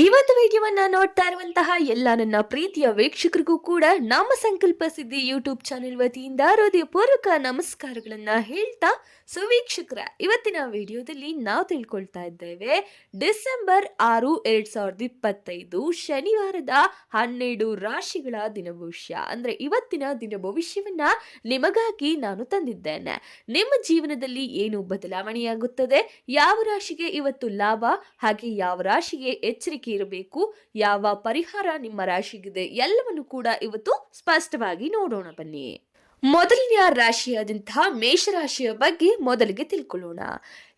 ಈ ಒಂದು ವಿಡಿಯೋವನ್ನ ನೋಡ್ತಾ ಇರುವಂತಹ ಎಲ್ಲ ನನ್ನ ಪ್ರೀತಿಯ ವೀಕ್ಷಕರಿಗೂ ಕೂಡ ನಮ್ಮ ಸಂಕಲ್ಪ ಸಿದ್ಧಿ ಯೂಟ್ಯೂಬ್ ಚಾನೆಲ್ ವತಿಯಿಂದ ಹೃದಯಪೂರ್ವಕ ನಮಸ್ಕಾರಗಳನ್ನ ಹೇಳ್ತಾ ಸುವೀಕ್ಷಕರ ಇವತ್ತಿನ ವಿಡಿಯೋದಲ್ಲಿ ನಾವು ತಿಳ್ಕೊಳ್ತಾ ಇದ್ದೇವೆ. ಡಿಸೆಂಬರ್ ಆರು ಎರಡ್ ಸಾವಿರದ ಇಪ್ಪತ್ತೈದು ಶನಿವಾರದ ಹನ್ನೆರಡು ರಾಶಿಗಳ ದಿನ ಭವಿಷ್ಯ. ಅಂದ್ರೆ ಇವತ್ತಿನ ದಿನ ಭವಿಷ್ಯವನ್ನ ನಿಮಗಾಗಿ ನಾನು ತಂದಿದ್ದೇನೆ. ನಿಮ್ಮ ಜೀವನದಲ್ಲಿ ಏನು ಬದಲಾವಣೆಯಾಗುತ್ತದೆ? ಯಾವ ರಾಶಿಗೆ ಇವತ್ತು ಲಾಭ? ಹಾಗೆ ಯಾವ ರಾಶಿಗೆ ಎಚ್ಚರಿಕೆ ಇರಬೇಕು, ಯಾವ ಪರಿಹಾರ ನಿಮ್ಮ ರಾಶಿಗಿದೆ ಎಲ್ಲವನ್ನು ಕೂಡ ಇವತ್ತು ಸ್ಪಷ್ಟವಾಗಿ ನೋಡೋಣ ಬನ್ನಿ. ಮೊದಲನೆಯ ರಾಶಿಯಾದಂತಹ ಮೇಷರಾಶಿಯ ಬಗ್ಗೆ ಮೊದಲಿಗೆ ತಿಳ್ಕೊಳ್ಳೋಣ.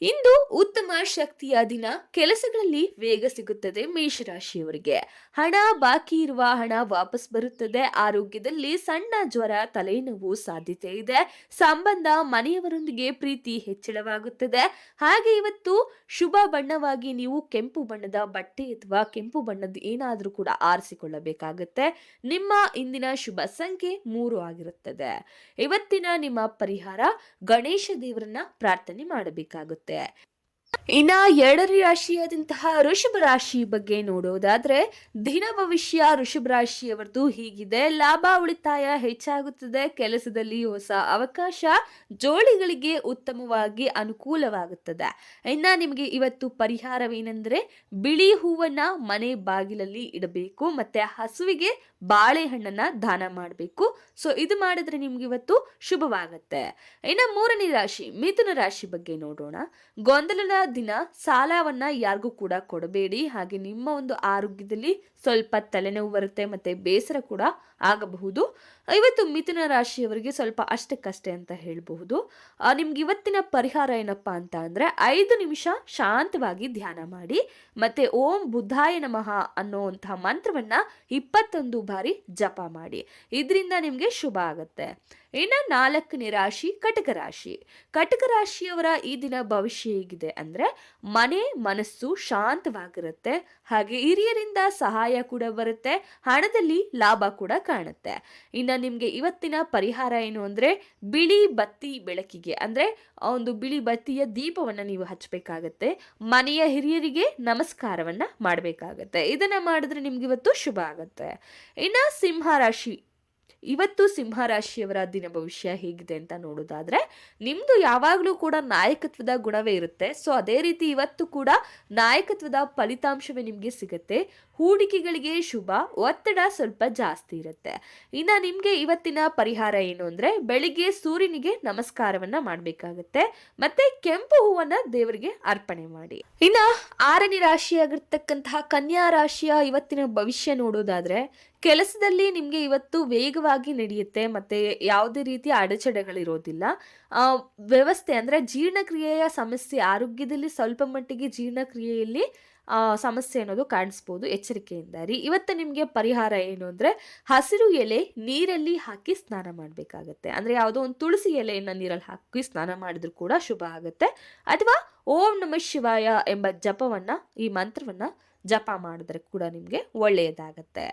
ಇಂದು ಉತ್ತಮ ಶಕ್ತಿಯ ದಿನ ಕೆಲಸಗಳಲ್ಲಿ ವೇಗ ಸಿಗುತ್ತದೆ ಮೇಷರಾಶಿಯವರಿಗೆ. ಹಣ ಬಾಕಿ ಇರುವ ಹಣ ವಾಪಸ್ ಬರುತ್ತದೆ. ಆರೋಗ್ಯದಲ್ಲಿ ಸಣ್ಣ ಜ್ವರ, ತಲೆನೋವು ಸಾಧ್ಯತೆ ಇದೆ. ಸಂಬಂಧ ಮನೆಯವರೊಂದಿಗೆ ಪ್ರೀತಿ ಹೆಚ್ಚಳವಾಗುತ್ತದೆ. ಹಾಗೆ ಇವತ್ತು ಶುಭ ಬಣ್ಣವಾಗಿ ನೀವು ಕೆಂಪು ಬಣ್ಣದ ಬಟ್ಟೆ ಅಥವಾ ಕೆಂಪು ಬಣ್ಣದ ಏನಾದರೂ ಕೂಡ ಆರಿಸಿಕೊಳ್ಳಬೇಕಾಗುತ್ತೆ. ನಿಮ್ಮ ಇಂದಿನ ಶುಭ ಸಂಖ್ಯೆ ಮೂರು ಆಗಿರುತ್ತದೆ. ಇವತ್ತಿನ ನಿಮ್ಮ ಪರಿಹಾರ ಗಣೇಶ ದೇವರನ್ನ ಪ್ರಾರ್ಥನೆ ಮಾಡಬೇಕಾಗುತ್ತೆ. that. ಇನ್ನ ಎರಡನೇ ರಾಶಿಯಾದಂತಹ ಋಷಭ ರಾಶಿ ಬಗ್ಗೆ ನೋಡೋದಾದ್ರೆ ದಿನ ಭವಿಷ್ಯ ಋಷಭ ರಾಶಿಯವರದು ಹೀಗಿದೆ. ಲಾಭ, ಉಳಿತಾಯ ಹೆಚ್ಚಾಗುತ್ತದೆ. ಕೆಲಸದಲ್ಲಿ ಹೊಸ ಅವಕಾಶ ಜೋಳಿಗಳಿಗೆ ಉತ್ತಮವಾಗಿ ಅನುಕೂಲವಾಗುತ್ತದೆ. ಇನ್ನ ನಿಮಗೆ ಇವತ್ತು ಪರಿಹಾರವೇನೆಂದರೆ ಬಿಳಿ ಹೂವನ್ನ ಮನೆ ಬಾಗಿಲಲ್ಲಿ ಇಡಬೇಕು, ಮತ್ತೆ ಹಸುವಿಗೆ ಬಾಳೆಹಣ್ಣನ್ನ ದಾನ ಮಾಡಬೇಕು. ಸೊ, ಇದು ಮಾಡಿದ್ರೆ ನಿಮ್ಗೆ ಇವತ್ತು ಶುಭವಾಗುತ್ತೆ. ಇನ್ನ ಮೂರನೇ ರಾಶಿ, ಮಿಥುನ ರಾಶಿ ಬಗ್ಗೆ ನೋಡೋಣ. ಗೊಂದಲದ ದಿನ ಸಾಲವನ್ನ ಯಾರಿಗೂ ಕೂಡ ಕೊಡಬೇಡಿ. ಹಾಗೆ ನಿಮ್ಮ ಒಂದು ಆರೋಗ್ಯದಲ್ಲಿ ಸ್ವಲ್ಪ ತಲೆನೋವು ಬರುತ್ತೆ, ಮತ್ತೆ ಬೇಸರ ಕೂಡ ಆಗಬಹುದು. ಇವತ್ತು ಮಿಥುನ ರಾಶಿಯವರಿಗೆ ಸ್ವಲ್ಪ ಅಷ್ಟಕ್ಕಷ್ಟೇ ಅಂತ ಹೇಳಬಹುದು. ನಿಮ್ಗೆ ಇವತ್ತಿನ ಪರಿಹಾರ ಏನಪ್ಪಾ ಅಂತ ಅಂದರೆ ಐದು ನಿಮಿಷ ಶಾಂತವಾಗಿ ಧ್ಯಾನ ಮಾಡಿ, ಮತ್ತೆ ಓಂ ಬುದ್ಧಾಯ ನಮಃ ಅನ್ನುವಂತಹ ಮಂತ್ರವನ್ನ ಇಪ್ಪತ್ತೊಂದು ಬಾರಿ ಜಪ ಮಾಡಿ. ಇದರಿಂದ ನಿಮಗೆ ಶುಭ ಆಗುತ್ತೆ. ಇನ್ನು ನಾಲ್ಕನೇ ರಾಶಿ ಕಟಕ ರಾಶಿ. ಕಟಕ ರಾಶಿಯವರ ಈ ದಿನ ಭವಿಷ್ಯ ಹೇಗಿದೆ ಅಂದ್ರೆ ಮನೆ, ಮನಸ್ಸು ಶಾಂತವಾಗಿರುತ್ತೆ. ಹಾಗೆ ಹಿರಿಯರಿಂದ ಸಹಾಯ ಕೂಡ ಬರುತ್ತೆ. ಹಣದಲ್ಲಿ ಲಾಭ ಕೂಡ ಕಾಣುತ್ತೆ. ಇನ್ನು ನಿಮಗೆ ಇವತ್ತಿನ ಪರಿಹಾರ ಏನು ಅಂದರೆ ಬಿಳಿ ಬತ್ತಿ ಬೆಳಕಿಗೆ, ಅಂದ್ರೆ ಒಂದು ಬಿಳಿ ಬತ್ತಿಯ ದೀಪವನ್ನ ನೀವು ಹಚ್ಚಬೇಕಾಗತ್ತೆ ಮನೆಯ ಹಿರಿಯರಿಗೆ ನಮಸ್ಕಾರವನ್ನ ಮಾಡಬೇಕಾಗತ್ತೆ. ಇದನ್ನ ಮಾಡಿದ್ರೆ ನಿಮ್ಗೆ ಇವತ್ತು ಶುಭ ಆಗುತ್ತೆ. ಇನ್ನು ಸಿಂಹ ರಾಶಿ ಇವತ್ತು ಸಿಂಹರಾಶಿಯವರ ದಿನ ಭವಿಷ್ಯ ಹೇಗಿದೆ ಅಂತ ನೋಡೋದಾದ್ರೆ ನಿಮ್ಮದು ಯಾವಾಗಲೂ ಕೂಡ ನಾಯಕತ್ವದ ಗುಣವೇ ಇರುತ್ತೆ. ಸೊ ಅದೇ ರೀತಿ ಇವತ್ತು ಕೂಡ ನಾಯಕತ್ವದ ಫಲಿತಾಂಶವೇ ನಿಮಗೆ ಸಿಗುತ್ತೆ. ಹೂಡಿಕೆಗಳಿಗೆ ಶುಭ, ಒತ್ತಡ ಸ್ವಲ್ಪ ಜಾಸ್ತಿ ಇರುತ್ತೆ. ಇನ್ನು ನಿಮಗೆ ಇವತ್ತಿನ ಪರಿಹಾರ ಏನು ಅಂದರೆ, ಬೆಳಿಗ್ಗೆ ಸೂರ್ಯನಿಗೆ ನಮಸ್ಕಾರವನ್ನ ಮಾಡಬೇಕಾಗತ್ತೆ. ಮತ್ತೆ ಕೆಂಪು ಹೂವನ್ನ ದೇವರಿಗೆ ಅರ್ಪಣೆ ಮಾಡಿ. ಇನ್ನ ಆರನೇ ರಾಶಿಯಾಗಿರ್ತಕ್ಕಂತಹ ಕನ್ಯಾ ರಾಶಿಯ ಇವತ್ತಿನ ಭವಿಷ್ಯ ನೋಡೋದಾದ್ರೆ ಕೆಲಸದಲ್ಲಿ ನಿಮಗೆ ಇವತ್ತು ವೇಗವಾಗಿ ನಡೆಯುತ್ತೆ ಮತ್ತೆ ಯಾವುದೇ ರೀತಿಯ ಅಡಚಣೆಗಳಿರೋದಿಲ್ಲ. ಆ, ವ್ಯವಸ್ಥೆ ಅಂದರೆ ಜೀರ್ಣಕ್ರಿಯೆಯ ಸಮಸ್ಯೆ ಆರೋಗ್ಯದಲ್ಲಿ ಸ್ವಲ್ಪ ಮಟ್ಟಿಗೆ ಜೀರ್ಣಕ್ರಿಯೆಯಲ್ಲಿ ಸಮಸ್ಯೆ ಅನ್ನೋದು ಕಾಣಿಸ್ಬೋದು ಎಚ್ಚರಿಕೆಯಿಂದ ರೀ. ಇವತ್ತು ನಿಮಗೆ ಪರಿಹಾರ ಏನು ಅಂದರೆ ಹಸಿರು ಎಲೆ ನೀರಲ್ಲಿ ಹಾಕಿ ಸ್ನಾನ ಮಾಡಬೇಕಾಗತ್ತೆ. ಅಂದರೆ ಯಾವುದೋ ಒಂದು ತುಳಸಿ ಎಲೆಯನ್ನು ನೀರಲ್ಲಿ ಹಾಕಿ ಸ್ನಾನ ಮಾಡಿದ್ರು ಕೂಡ ಶುಭ ಆಗುತ್ತೆ. ಅಥವಾ ಓಂ ನಮ ಶಿವಾಯ ಎಂಬ ಜಪವನ್ನು ಈ ಮಂತ್ರವನ್ನು ಜಪ ಮಾಡಿದ್ರೆ ಕೂಡ ನಿಮಗೆ ಒಳ್ಳೆಯದಾಗತ್ತೆ.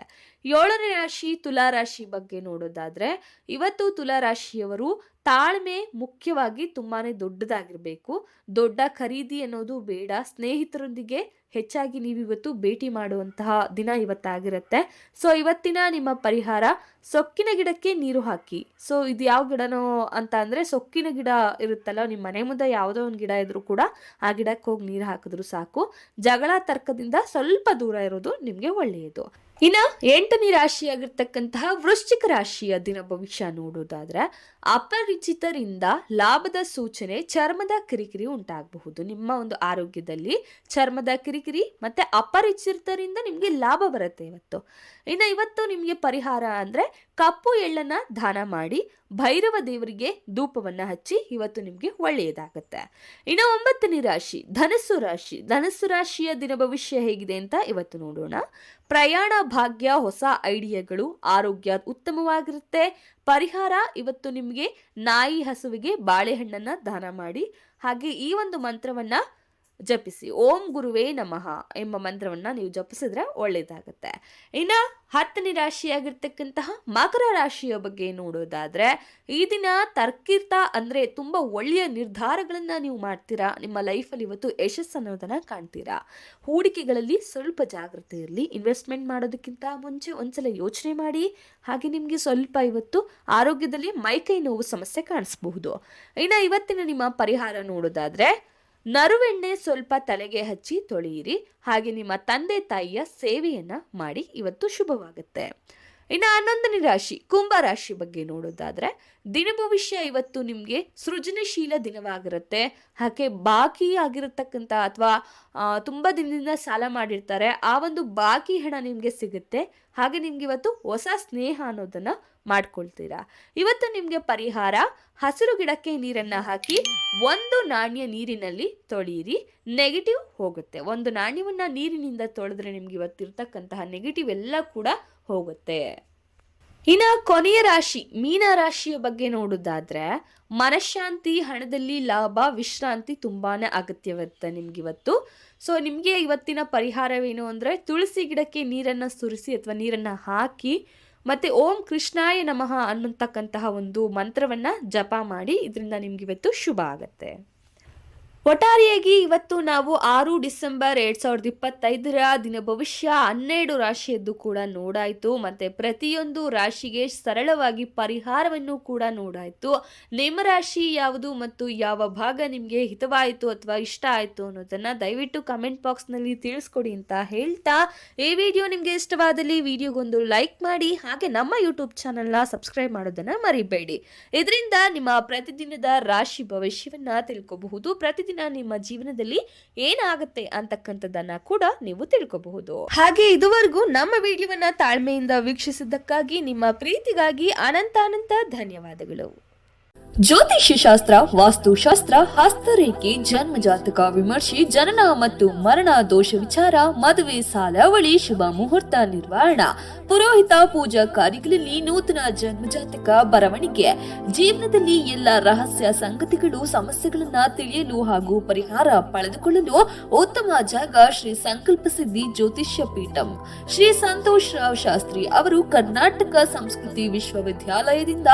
ಏಳನೇ ರಾಶಿ ತುಲಾ ರಾಶಿ ಬಗ್ಗೆ ನೋಡೋದಾದ್ರೆ, ಇವತ್ತು ತುಲಾ ರಾಶಿಯವರು ತಾಳ್ಮೆ ಮುಖ್ಯವಾಗಿ ತುಂಬಾನೇ ದೊಡ್ಡದಾಗಿರಬೇಕು. ದೊಡ್ಡ ಖರೀದಿ ಅನ್ನೋದು ಬೇಡ. ಸ್ನೇಹಿತರೊಂದಿಗೆ ಹೆಚ್ಚಾಗಿ ನೀವು ಇವತ್ತು ಭೇಟಿ ಮಾಡುವಂತಹ ದಿನ ಇವತ್ತಾಗಿರುತ್ತೆ. ಸೊ, ಇವತ್ತಿನ ನಿಮ್ಮ ಪರಿಹಾರ ಸೊಕ್ಕಿನ ಗಿಡಕ್ಕೆ ನೀರು ಹಾಕಿ. ಸೊ, ಇದು ಯಾವ ಗಿಡನೋ ಅಂತ ಅಂದರೆ ಸೊಕ್ಕಿನ ಗಿಡ ಇರುತ್ತಲ್ಲ, ನಿಮ್ಮ ಮನೆ ಮುಂದೆ ಯಾವುದೋ ಒಂದು ಗಿಡ ಇದ್ರೂ ಕೂಡ ಆ ಗಿಡಕ್ಕೆ ಹೋಗಿ ನೀರು ಹಾಕಿದ್ರು ಸಾಕು. ಜಗಳ ತರ್ಕದಿಂದ ಸ್ವಲ್ಪ ದೂರ ಇರೋದು ನಿಮಗೆ ಒಳ್ಳೆಯದು. ಇನ್ನು ಎಂಟನೇ ರಾಶಿಯಾಗಿರ್ತಕ್ಕಂತಹ ವೃಶ್ಚಿಕ ರಾಶಿಯ ದಿನ ಭವಿಷ್ಯ ನೋಡೋದಾದ್ರೆ ಅಪರಿಚಿತರಿಂದ ಲಾಭದ ಸೂಚನೆ ಚರ್ಮದ ಕಿರಿಕಿರಿ ಉಂಟಾಗಬಹುದು. ನಿಮ್ಮ ಒಂದು ಆರೋಗ್ಯದಲ್ಲಿ ಚರ್ಮದ ಕಿರಿಕಿರಿ ಮತ್ತೆ ಅಪರಿಚಿತರಿಂದ ನಿಮಗೆ ಲಾಭ ಬರುತ್ತೆ ಇವತ್ತು. ಇನ್ನು ಇವತ್ತು ನಿಮಗೆ ಪರಿಹಾರ ಅಂದ್ರೆ ಕಪ್ಪು ಎಳ್ಳನ್ನ ದಾನ ಮಾಡಿ ಭೈರವ ದೇವರಿಗೆ ಧೂಪವನ್ನ ಹಚ್ಚಿ ಇವತ್ತು ನಿಮಗೆ ಒಳ್ಳೆಯದಾಗುತ್ತೆ. ಇನ್ನು ಒಂಬತ್ತನೇ ರಾಶಿ, ಧನಸ್ಸು ರಾಶಿ. ಧನಸ್ಸು ರಾಶಿಯ ದಿನ ಭವಿಷ್ಯ ಹೇಗಿದೆ ಅಂತ ಇವತ್ತು ನೋಡೋಣ. ಪ್ರಯಾಣ ಭಾಗ್ಯ, ಹೊಸ ಐಡಿಯಾಗಳು, ಆರೋಗ್ಯ ಉತ್ತಮವಾಗಿರುತ್ತೆ. ಪರಿಹಾರ ಇವತ್ತು ನಿಮಗೆ ನಾಯಿ ಹಸುವಿಗೆ ಬಾಳೆಹಣ್ಣನ್ನ ದಾನ ಮಾಡಿ. ಹಾಗೆ ಈ ಒಂದು ಮಂತ್ರವನ್ನ ಜಪಿಸಿ. ಓಂ ಗುರುವೇ ನಮಃ ಎಂಬ ಮಂತ್ರವನ್ನ ನೀವು ಜಪಿಸಿದ್ರೆ ಒಳ್ಳೇದಾಗುತ್ತೆ. ಇನ್ನು ಹತ್ತನೇ ರಾಶಿಯಾಗಿರ್ತಕ್ಕಂತಹ ಮಕರ ರಾಶಿಯ ಬಗ್ಗೆ ನೋಡೋದಾದ್ರೆ, ಈ ದಿನ ತರ್ಕಿರ್ತ ಅಂದ್ರೆ ತುಂಬಾ ಒಳ್ಳೆಯ ನಿರ್ಧಾರಗಳನ್ನು ನೀವು ಮಾಡ್ತೀರಾ? ನಿಮ್ಮ ಲೈಫಲ್ಲಿ ಇವತ್ತು ಯಶಸ್ಸು ಅನ್ನೋದನ್ನು ಕಾಣ್ತೀರಾ? ಹೂಡಿಕೆಗಳಲ್ಲಿ ಸ್ವಲ್ಪ ಜಾಗ್ರತೆ ಇರಲಿ. ಇನ್ವೆಸ್ಟ್ಮೆಂಟ್ ಮಾಡೋದಕ್ಕಿಂತ ಮುಂಚೆ ಒಂದ್ಸಲ ಯೋಚನೆ ಮಾಡಿ. ಹಾಗೆ ನಿಮಗೆ ಸ್ವಲ್ಪ ಇವತ್ತು ಆರೋಗ್ಯದಲ್ಲಿ ಮೈಕೈ ನೋವು ಸಮಸ್ಯೆ ಕಾಣಿಸಬಹುದು. ಇನ್ನು ಇವತ್ತಿನ ನಿಮ್ಮ ಪರಿಹಾರ ನೋಡೋದಾದ್ರೆ ನರುವೆಣ್ಣೆ ಸ್ವಲ್ಪ ತಲೆಗೆ ಹಚ್ಚಿ ತೊಳೆಯಿರಿ. ಹಾಗೆ ನಿಮ್ಮ ತಂದೆ ತಾಯಿಯ ಸೇವೆಯನ್ನ ಮಾಡಿ ಇವತ್ತು ಶುಭವಾಗುತ್ತೆ. ಇನ್ನು ಹನ್ನೊಂದನೇ ರಾಶಿ, ಕುಂಭ ರಾಶಿ ಬಗ್ಗೆ ನೋಡೋದಾದ್ರೆ ದಿನ ಭವಿಷ್ಯ ಇವತ್ತು ನಿಮಗೆ ಸೃಜನಶೀಲ ದಿನವಾಗಿರುತ್ತೆ. ಹಾಗೆ ಬಾಕಿ ಆಗಿರತಕ್ಕಂಥ ಅಥವಾ ತುಂಬ ದಿನದಿಂದ ಸಾಲ ಮಾಡಿರ್ತಾರೆ. ಆ ಒಂದು ಬಾಕಿ ಹಣ ನಿಮಗೆ ಸಿಗುತ್ತೆ. ಹಾಗೆ ನಿಮ್ಗೆ ಇವತ್ತು ಹೊಸ ಸ್ನೇಹ ಅನ್ನೋದನ್ನ ಮಾಡ್ಕೊಳ್ತೀರಾ? ಇವತ್ತು ನಿಮಗೆ ಪರಿಹಾರ, ಹಸಿರು ಗಿಡಕ್ಕೆ ನೀರನ್ನ ಹಾಕಿ ಒಂದು ನಾಣ್ಯ ನೀರಿನಲ್ಲಿ ತೊಳೆಯಿರಿ ನೆಗೆಟಿವ್ ಹೋಗುತ್ತೆ. ಒಂದು ನಾಣ್ಯವನ್ನು ನೀರಿನಿಂದ ತೊಳೆದ್ರೆ ನಿಮ್ಗೆ ಇವತ್ತಿರ್ತಕ್ಕಂತಹ ನೆಗೆಟಿವ್ ಎಲ್ಲ ಕೂಡ ಹೋಗುತ್ತೆ. ಇನ್ನು ಕೊನೆಯ ರಾಶಿ, ಮೀನ ರಾಶಿಯ ಬಗ್ಗೆ ನೋಡೋದಾದ್ರೆ, ಮನಃಶಾಂತಿ, ಹಣದಲ್ಲಿ ಲಾಭ, ವಿಶ್ರಾಂತಿ ತುಂಬಾನೇ ಅಗತ್ಯವಿರುತ್ತೆ ನಿಮ್ಗೆ ಇವತ್ತು. ಸೊ ನಿಮಗೆ ಇವತ್ತಿನ ಪರಿಹಾರವೇನು ಅಂದರೆ ತುಳಸಿ ಗಿಡಕ್ಕೆ ನೀರನ್ನು ಸುರಿಸಿ ಅಥವಾ ನೀರನ್ನು ಹಾಕಿ ಮತ್ತೆ ಓಂ ಕೃಷ್ಣಾಯ ನಮಃ ಅನ್ನತಕ್ಕಂತಹ ಒಂದು ಮಂತ್ರವನ್ನ ಜಪ ಮಾಡಿ ಇದರಿಂದ ನಿಮ್ಗೆ ಇವತ್ತು ಶುಭ ಆಗತ್ತೆ. ಒಟ್ಟಾರೆಯಾಗಿ ಇವತ್ತು ನಾವು ಆರು ಡಿಸೆಂಬರ್ ಎರಡ್ ಸಾವಿರದ ಇಪ್ಪತ್ತೈದರ ದಿನ ಭವಿಷ್ಯ ಹನ್ನೆರಡು ರಾಶಿಯದ್ದು ಕೂಡ ನೋಡಾಯ್ತು. ಮತ್ತೆ ಪ್ರತಿಯೊಂದು ರಾಶಿಗೆ ಸರಳವಾಗಿ ಪರಿಹಾರವನ್ನು ಕೂಡ ನೋಡಾಯ್ತು. ನಿಮ್ಮ ರಾಶಿ ಯಾವುದು ಮತ್ತು ಯಾವ ಭಾಗ ನಿಮಗೆ ಹಿತವಾಯಿತು ಅಥವಾ ಇಷ್ಟ ಆಯಿತು ಅನ್ನೋದನ್ನ ದಯವಿಟ್ಟು ಕಮೆಂಟ್ ಬಾಕ್ಸ್ನಲ್ಲಿ ತಿಳಿಸ್ಕೊಡಿ ಅಂತ ಹೇಳ್ತಾ. ಈ ವಿಡಿಯೋ ನಿಮಗೆ ಇಷ್ಟವಾದಲ್ಲಿ ವಿಡಿಯೋಗೊಂದು ಲೈಕ್ ಮಾಡಿ, ಹಾಗೆ ನಮ್ಮ ಯೂಟ್ಯೂಬ್ ಚಾನಲ್ನ ಸಬ್ಸ್ಕ್ರೈಬ್ ಮಾಡೋದನ್ನ ಮರಿಬೇಡಿ. ಇದರಿಂದ ನಿಮ್ಮ ಪ್ರತಿದಿನದ ರಾಶಿ ಭವಿಷ್ಯವನ್ನ ತಿಳ್ಕೋಬಹುದು. ಪ್ರತಿದಿನ ನಿಮ್ಮ ಜೀವನದಲ್ಲಿ ಏನಾಗುತ್ತೆ ಅಂತಕ್ಕಂಥದ್ದನ್ನ ಕೂಡ ನೀವು ತಿಳ್ಕೋಬಹುದು. ಹಾಗೆ ಇದುವರೆಗೂ ನಮ್ಮ ವಿಡಿಯೋವನ್ನ ತಾಳ್ಮೆಯಿಂದ ವೀಕ್ಷಿಸಿದ್ದಕ್ಕಾಗಿ ನಿಮ್ಮ ಪ್ರೀತಿಗಾಗಿ ಅನಂತಾನಂತ ಅನಂತ ಧನ್ಯವಾದಗಳು. ಜ್ಯೋತಿಷ್ಯ ಶಾಸ್ತ್ರ ವಾಸ್ತುಶಾಸ್ತ್ರ, ಹಸ್ತರೇಖೆ, ಜನ್ಮಜಾತಕ ವಿಮರ್ಶೆ, ಜನನ ಮತ್ತು ಮರಣ ದೋಷ ವಿಚಾರ, ಮದುವೆ, ಸಾಲಾವಳಿ, ಶುಭ ಮುಹೂರ್ತ ನಿರ್ವಹಣಾ, ಪುರೋಹಿತ ಪೂಜಾ ಕಾರ್ಯಗಳಲ್ಲಿ ನೂತನ ಜನ್ಮಜಾತಕ ಬರವಣಿಗೆ, ಜೀವನದಲ್ಲಿ ಎಲ್ಲ ರಹಸ್ಯ ಸಂಗತಿಗಳು, ಸಮಸ್ಯೆಗಳನ್ನ ತಿಳಿಯಲು ಹಾಗೂ ಪರಿಹಾರ ಪಡೆದುಕೊಳ್ಳಲು ಉತ್ತಮ ಜಾಗ ಶ್ರೀ ಸಂಕಲ್ಪ ಸಿದ್ಧಿ ಜ್ಯೋತಿಷ್ಯ ಪೀಠಂ. ಶ್ರೀ ಸಂತೋಷ್ ರಾವ್ ಶಾಸ್ತ್ರಿ ಅವರು ಕರ್ನಾಟಕ ಸಂಸ್ಕೃತಿ ವಿಶ್ವವಿದ್ಯಾಲಯದಿಂದ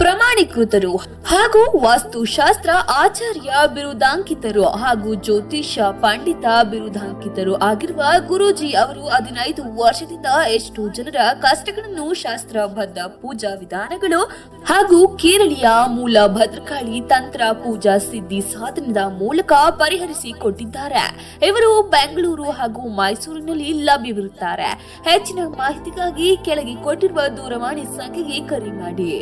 ಪ್ರಮಾಣೀಕೃತರು ಹಾಗೂ ವಾಸ್ತುಶಾಸ್ತ್ರ ಆಚಾರ್ಯ ಬಿರುದಾಂಕಿತರು ಹಾಗೂ ಜ್ಯೋತಿಷ ಪಂಡಿತ ಬಿರುದಾಂಕಿತರು ಆಗಿರುವ ಗುರೂಜಿ ಅವರು ಹದಿನೈದು ವರ್ಷದಿಂದ ಎಷ್ಟು ಜನರ ಕಷ್ಟಗಳನ್ನು ಶಾಸ್ತ್ರಬದ್ಧ ಪೂಜಾ ವಿಧಾನಗಳು ಹಾಗೂ ಕೇರಳೀಯ ಮೂಲ ಭದ್ರಕಾಳಿ ತಂತ್ರ ಪೂಜಾ ಸಿದ್ಧಿ ಸಾಧನದ ಮೂಲಕ ಪರಿಹರಿಸಿ ಕೊಟ್ಟಿದ್ದಾರೆ. ಇವರು ಬೆಂಗಳೂರು ಹಾಗೂ ಮೈಸೂರಿನಲ್ಲಿ ಲಭ್ಯವಿರುತ್ತಾರೆ. ಹೆಚ್ಚಿನ ಮಾಹಿತಿಗಾಗಿ ಕೆಳಗೆ ಕೊಟ್ಟಿರುವ ದೂರವಾಣಿ ಸಂಖ್ಯೆಗೆ ಕರೆ ಮಾಡಿ.